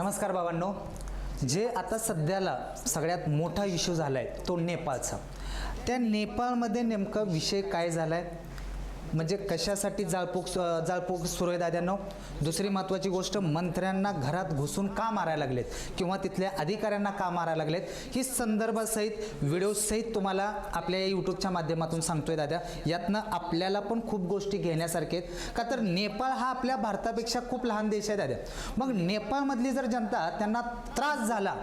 नमस्कार बाबांनो जे आता सध्याला सगळ्यात मोठा इश्यू झाला आहे तो नेपाळचा. त्या नेपाळमध्ये नेमका विषय काय झाला आहे म्हणजे कशासाठी जाळपोक जाळपोक सुरू आहे दाद्यांनो? दुसरी महत्त्वाची गोष्ट मंत्र्यांना घरात घुसून का मारायला लागलेत? किंवा तिथल्या अधिकाऱ्यांना का मारायला लागलेत? ही संदर्भासहित व्हिडिओसहित तुम्हाला आपल्या या यूट्यूबच्या माध्यमातून सांगतोय दादा यातनं आपल्याला पण खूप गोष्टी घेण्यासारख्या आहेत. का तर नेपाळ हा आपल्या भारतापेक्षा खूप लहान देश आहे दादा मग नेपाळमधली जर जनता त्यांना त्रास झाला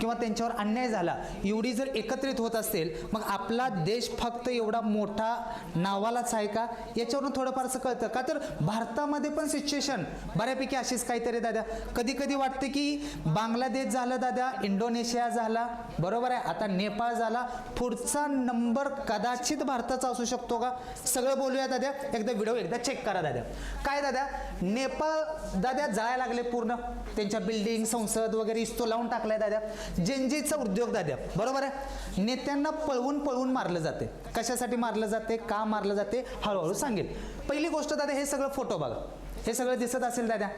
किंवा त्यांच्यावर अन्याय झाला एवढी जर एकत्रित होत असेल मग आपला देश फक्त एवढा मोठा नावालाच आहे का? याच्यावरून थोडंफारसं कळतं. का तर भारतामध्ये पण सिच्युएशन बऱ्यापैकी अशीच काहीतरी दादा. कधी कधी वाटते की बांगलादेश झालं दादा इंडोनेशिया झाला बरोबर आहे. आता नेपाळ झाला. पुढचा नंबर कदाचित भारताचा असू शकतो का? सगळं बोलूया दादा. एकदा व्हिडिओ एकदा चेक करा दादा. काय दादा? नेपाळ दादा जायला लागले पूर्ण. त्यांच्या बिल्डिंग संसद वगैरे इस्तो लावून टाकलाय दादा. जेंजीचा उद्योग दाद्या बरोबर आहे? नेत्यांना पळवून पळवून मारलं जाते. कशासाठी मारलं जाते? का मारलं जाते? हळूहळू सांगेल. पहिली गोष्ट दादा हे सगळं फोटो बघा. हे सगळं दिसत असेल दादा.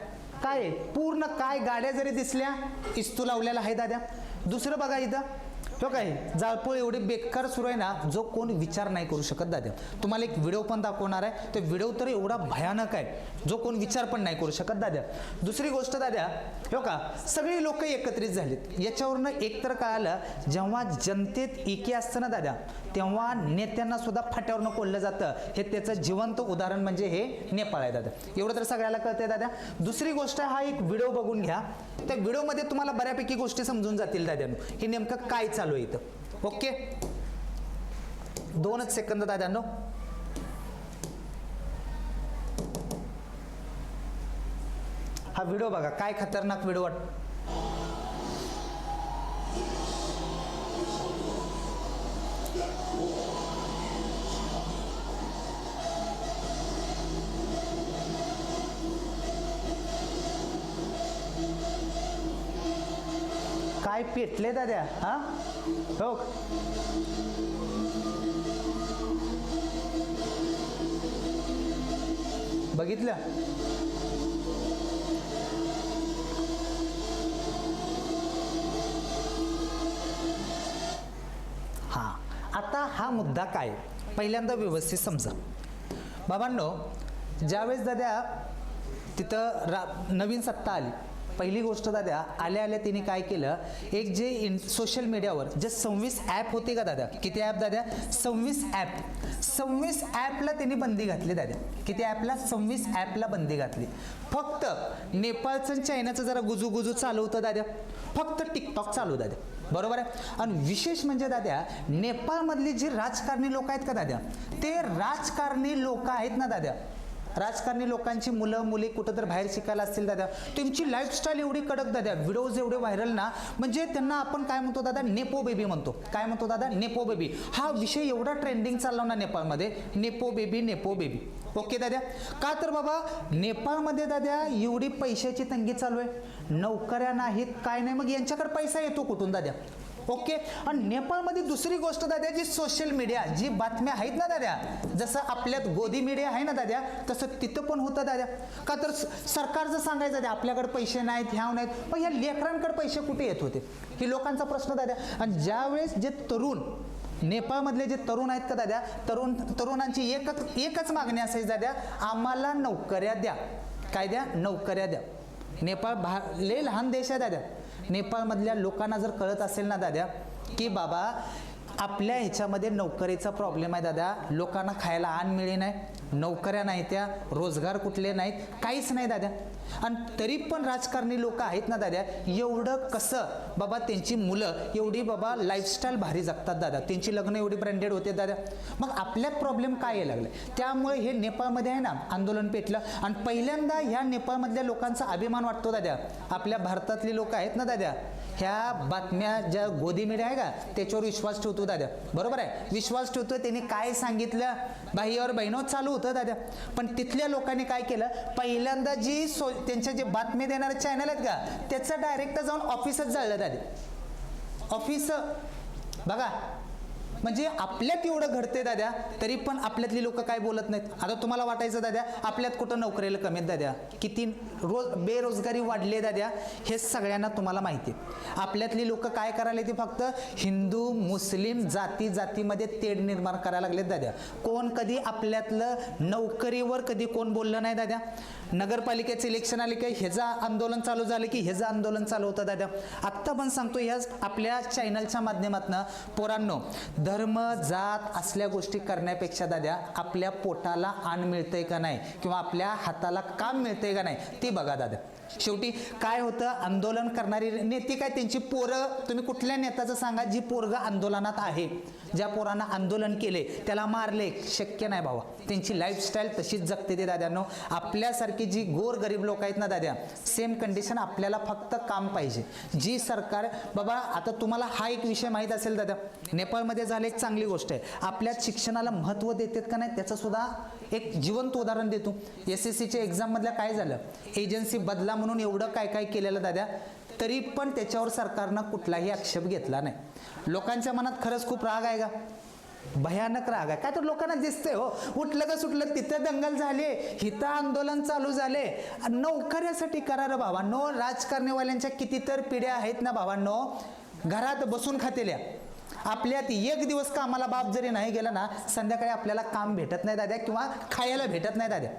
काय? पूर्ण काय गाड्या जरी दिसल्या इस्तू लावलेला आहे दादा. दुसरं बघा इथं. तो काय जाळपोळ एवढी बेकार सुरू आहे ना जो कोण विचार नाही करू शकत दादा. तुम्हाला एक व्हिडिओ पण दाखवणार आहे. तो व्हिडिओ तर एवढा भयानक आहे. जो कोण विचार पण नाही करू शकत दादा. दुसरी गोष्ट दादा हो का सगळी लोक एकत्रित झालीत. याच्यावरनं एक तर कळालं जेव्हा जनतेत एकी असतं ना दादा तेव्हा नेत्यांना सुद्धा फाट्यावरनं कोडलं जातं. हे त्याचं जिवंत उदाहरण म्हणजे हे नेपाळ आहे दादा. एवढं तर सगळ्याला कळतंय दादा. दुसरी गोष्ट हा एक व्हिडिओ बघून घ्या. त्या व्हिडिओमध्ये तुम्हाला बऱ्यापैकी गोष्टी समजून जातील दाद्यानो हे नेमकं काय चालू आहे इथं. ओके? दोनच सेकंद दादांनो हा व्हिडिओ बघा काय खतरनाक व्हिडिओ वाट काय पेटले दाद्या हा? हो बघितलं? हा. आता हा मुद्दा काय? पहिल्यांदा व्यवस्थित समजा. बाबांनो ज्यावेळेस दाद्या तिथं रा नवीन सत्ता आली पहिली गोष्ट दादा आल्या आल्या तिने काय केलं? एक जे इन सोशल मीडियावर जे सव्वीस ॲप होते का दादा? किती ॲप दादा? सव्वीस ॲप सव्वीस ॲपला त्यांनी बंदी घातली दादा. किती ॲपला सव्वीस ॲपला बंदी घातली. फक्त नेपाळचं आणि चायनाचं जरा गुजू गुजू चालू होतं दादा. फक्त टिकटॉक चालू दादा. बरोबर आहे? आणि विशेष म्हणजे दाद्या नेपाळमधली जी राजकारणी लोक आहेत का दाद्या ते राजकारणी लोक आहेत ना दाद्या राजकारणी लोकांची मुलं मुली कुठं तर बाहेर शिकायला असतील दादा. त्यांची लाईफस्टाईल एवढी कडक दादा. व्हिडिओज एवढे व्हायरल ना म्हणजे त्यांना आपण काय म्हणतो दादा? नेपो बेबी म्हणतो. काय म्हणतो दादा? नेपो बेबी हा विषय एवढा ट्रेंडिंग चालला ना नेपाळमध्ये. Nepo baby nepo baby okay दादा? का तर बाबा नेपाळमध्ये दादा एवढी पैशाची तंगी चालू आहे. नोकऱ्या नाहीत काय नाही. मग यांच्याकडे पैसा येतो कुठून दादा? ओके? आणि नेपाळमध्ये दुसरी गोष्ट दाद्या जी सोशल मीडिया जी बातम्या आहेत ना दाद्या जसं आपल्यात गोदी मीडिया आहे ना दाद्या तसं तिथं पण होतं दाद्या. का तर स- सरकारचं सांगायचं दाद्या आपल्याकडे पैसे नाहीत ह्या नाहीत पण ह्या लेकरांकडे पैसे कुठे येत होते? हे लोकांचा प्रश्न दाद्या. आणि ज्यावेळेस जे तरुण नेपाळमधले जे तरुण आहेत का दाद्या तरुण तरुणांची एकच एकच मागणी असायची दाद्या आम्हाला नोकऱ्या द्या. काय द्या? नोकऱ्या द्या. नेपाळ भा लय लहान देश आहे दाद्या. नेपाळमधल्या लोकांना जर कळत असेल ना दाद्या की बाबा आपल्या ह्याच्यामध्ये नोकरीचा प्रॉब्लेम आहे दादा. लोकांना खायला आण मिळे नाही. नोकऱ्या नाही त्या रोजगार कुठले नाहीत. काहीच नाही दादा. आणि तरी पण राजकारणी लोक आहेत ना दादा. एवढं कसं? बाबा त्यांची मुलं एवढी बाबा लाईफस्टाईल भारी जगतात दादा. त्यांची लग्न एवढी ब्रँडेड होते दादा. मग आपल्यात प्रॉब्लेम काय यायला लागले त्यामुळे हे नेपाळमध्ये आहे ना आंदोलन पेटलं. आणि पहिल्यांदा ह्या नेपाळमधल्या लोकांचा अभिमान वाटतो दादा. आपल्या भारतातले लोक आहेत ना दादा. ह्या बातम्या ज्या गोदी मीडिया आहे का त्याच्यावर विश्वास ठेवतो दादा. बरोबर आहे? विश्वास ठेवतो त्यांनी काय सांगितलं? बाह्यावर बहिणोत चालू होतं दादा. पण तिथल्या लोकांनी काय केलं? पहिल्यांदा जी सो त्यांच्या जे बातमी देणारे चॅनल आहेत का त्याचं डायरेक्ट जाऊन ऑफिसच जाळलं दादा. ऑफिस बघा म्हणजे आपल्यात एवढं घडते दाद्या तरी पण आपल्यातली लोक काय बोलत नाहीत. आता तुम्हाला वाटायचं दाद्या आपल्यात कुठं नोकरीला कमी आहेत दाद्या? किती रोज बेरोजगारी वाढली दाद्या हे सगळ्यांना तुम्हाला माहिती आहे आपल्यातली लोक काय करायला ते फक्त? हिंदू मुस्लिम जाती जातीमध्ये तेढ निर्माण करायला लागलेत दाद्या. कोण कधी आपल्यातलं नोकरीवर कधी कोण बोललं नाही दाद्या? नगरपालिकेचं इलेक्शन आले की ह्याचं आंदोलन चालू झालं की ह्याचं आंदोलन चालू होतं दाद्या. आत्ता पण सांगतो ह्याच आपल्या चॅनलच्या माध्यमातून. पोरांनो धर्म जात असल्या गोष्टी करण्यापेक्षा दाद्या आपल्या पोटाला अन्न मिळतंय का नाही? किंवा आपल्या हाताला काम मिळतंय का नाही? ते बघा दादा. शेवटी काय होतं? आंदोलन करणारी नेते काय? त्यांची पोरं. तुम्ही कुठल्या नेत्याचं सांगा? जी पोरग आंदोलनात आहे. ज्या पोरांना आंदोलन केले त्याला मारले. शक्य नाही भावा. त्यांची लाईफस्टाईल तशीच जगते ते दाद्यानो. आपल्यासारखी जी गोर गरीब लोक आहेत ना दाद्या सेम कंडिशन आपल्याला फक्त काम पाहिजे. जी सरकार बाबा आता तुम्हाला हा एक विषय माहीत असेल दादा. नेपाळमध्ये झालं एक चांगली गोष्ट आहे. आपल्या शिक्षणाला महत्त्व देतात का नाही त्याचं सुद्धा एक जिवंत उदाहरण देतो. एस एस सीच्या एक्झाममधल्या काय झालं? एजन्सी बदला म्हणून एवढं काय काय केलेलं दादा तरी पण त्याच्यावर सरकारनं कुठलाही आक्षेप घेतला नाही. लोकांच्या मनात खरंच खूप राग आहे का? भयानक राग आहे. काय तर लोकांना दिसतंय हो. उठलं का सुटलं तिथं दंगल झाले हिथं आंदोलन चालू झाले. नोकऱ्यासाठी करा रे भावांनो राजकारणीवाल्यांच्या कितीतर पिढ्या आहेत ना भावांनो घरात बसून खातेल्या. आपल्यात एक दिवस कामाला बाप जरी नाही गेला ना संध्याकाळी आपल्याला काम भेटत नाही दाद्या किंवा खायला भेटत नाही दाद्या.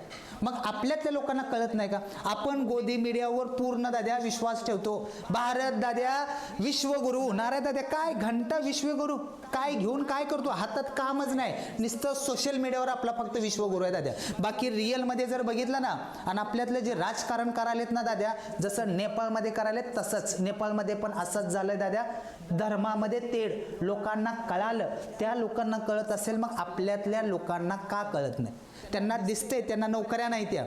मग आपल्यातल्या लोकांना कळत नाही का? आपण गोदी मीडियावर पूर्ण दाद्या विश्वास ठेवतो. भारत दाद्या विश्वगुरु. होणार आहे दाद्या काय घंटा विश्वगुरु? काय घेऊन काय करतो? हातात कामच नाही. नुसतं सोशल मीडियावर आपला फक्त विश्वगुरु आहे दाद्या. बाकी रिअलमध्ये जर बघितलं ना आणि आपल्यातलं जे राजकारण करायलेत ना दाद्या जसं नेपाळमध्ये करायलेत तसंच. नेपाळमध्ये पण असंच झालंय दाद्या. धर्मामध्ये तेढ. लोकांना कळालं. त्या लोकांना कळत असेल मग आपल्यातल्या लोकांना का कळत नाही? त्यांना दिसते त्यांना नोकऱ्या नाही त्या.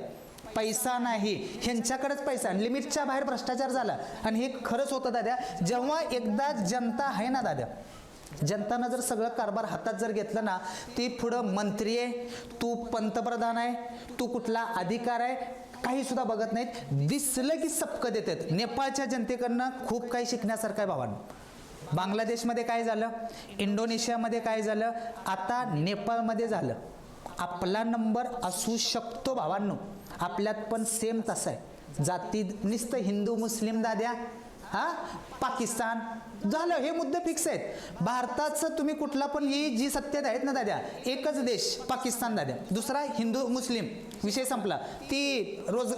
पैसा नाही. ह्यांच्याकडेच पैसा. लिमिटच्या बाहेर भ्रष्टाचार झाला. आणि हे खरंच होतं दाद्या. जेव्हा एकदा जनता आहे ना दाद्या जनतानं जर सगळं कारभार हातात जर घेतलं ना ती पुढं मंत्री आहे तू पंतप्रधान आहे तू कुठला अधिकार आहे काही सुद्धा बघत नाहीत. दिसलं की सपक देतात. नेपाळच्या जनतेकडनं खूप काही शिकण्यासारखं आहे बाबांना बांगलादेशमध्ये काय झालं? इंडोनेशियामध्ये काय झालं? आता नेपाळमध्ये झालं. आपला नंबर असू शकतो भावांनो. आपल्यात पण सेम तसं आहे. जाती निस्त हिंदू मुस्लिम दाद्या. हा? पाकिस्तान. झालं हे मुद्दे फिक्स आहेत. भारताचं तुम्ही कुठला पण ही जी सत्तेत आहेत ना दाद्या एकच देश पाकिस्तान दाद्या. दुसरा हिंदू मुस्लिम विषय संपला. ती रोज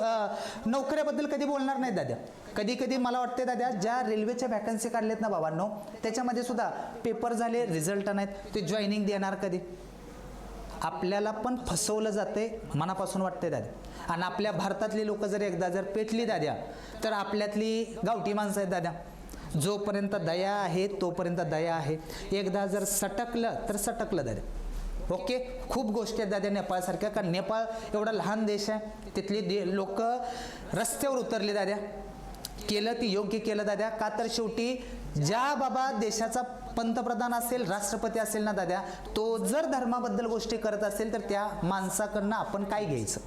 नोकऱ्याबद्दल कधी बोलणार नाही दाद्या. कधी कधी मला वाटते दाद्या ज्या रेल्वेच्या वॅकन्सी काढल्यात ना बाबांनो त्याच्यामध्ये सुद्धा पेपर झाले रिझल्ट नाहीत ते जॉईनिंग देणार कधी? आपल्याला पण फसवलं जाते मनापासून वाटते दाद्या आणि आपल्या भारतातली लोक जर एकदा जर पेटली दाद्या तर आपल्यातली गावठी माणसं आहेत दाद्या. जोपर्यंत दया आहे तोपर्यंत दया आहे. एकदा जर सटकलं तर सटकलं दाद्या ओके? खूप गोष्टी आहेत दाद्या नेपाळसारख्या कारण नेपाळ एवढा लहान देश आहे. तिथली दे लोक रस्त्यावर उतरले दाद्या. केलं ती योग्य केलं दाद्या. का तर शेवटी ज्या बाबा देशाचा पंतप्रधान असेल राष्ट्रपती असेल ना दाद्या तो जर धर्माबद्दल गोष्टी करत असेल तर त्या माणसाकडनं आपण काय घ्यायचं?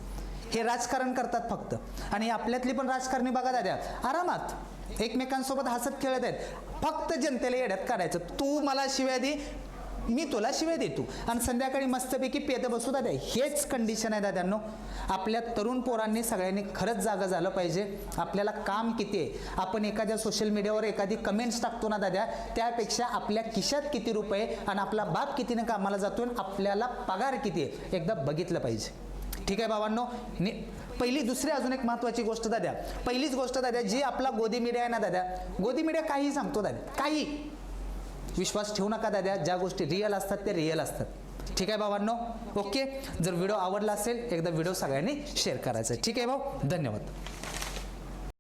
हे राजकारण करतात फक्त. आणि आपल्यातली पण राजकारणी बघा दाद्या आरामात. एकमेकांसोबत हसत खेळत आहेत. फक्त जनतेला येड्यात काढायचं. तू मला शिव्या दे मी तुला शिवाय देतो. आणि संध्याकाळी मस्तपैकी पेद बसू दादा हेच कंडिशन आहे दाद्यांनो आपल्या तरुण पोरांनी सगळ्यांनी खरंच जागा झालं पाहिजे. आपल्याला काम किती आहे? आपण एखाद्या सोशल मीडियावर एखादी कमेंट्स टाकतो ना दाद्या त्यापेक्षा आपल्या खिशात किती रुपये आणि आपला बाप कितीनं कामाला जातो आणि आपल्याला पगार किती आहे? एकदा बघितलं पाहिजे. ठीक आहे बाबांनो नि पहिली दुसरी अजून एक महत्त्वाची गोष्ट दाद्या पहिलीच गोष्ट दाद्या जी आपला गोदी मीडिया आहे ना दाद्या गोदी मीडिया काही सांगतो दाद्या काही. विश्वास ठेवू नका दाद्या ज्या गोष्टी रिअल असतात त्या रिअल असतात. ठीक आहे बाबांनो ओके? जर व्हिडिओ आवडला असेल एकदा व्हिडिओ सगळ्यांनी शेअर करायचा. आहे. ठीक आहे भाऊ? धन्यवाद.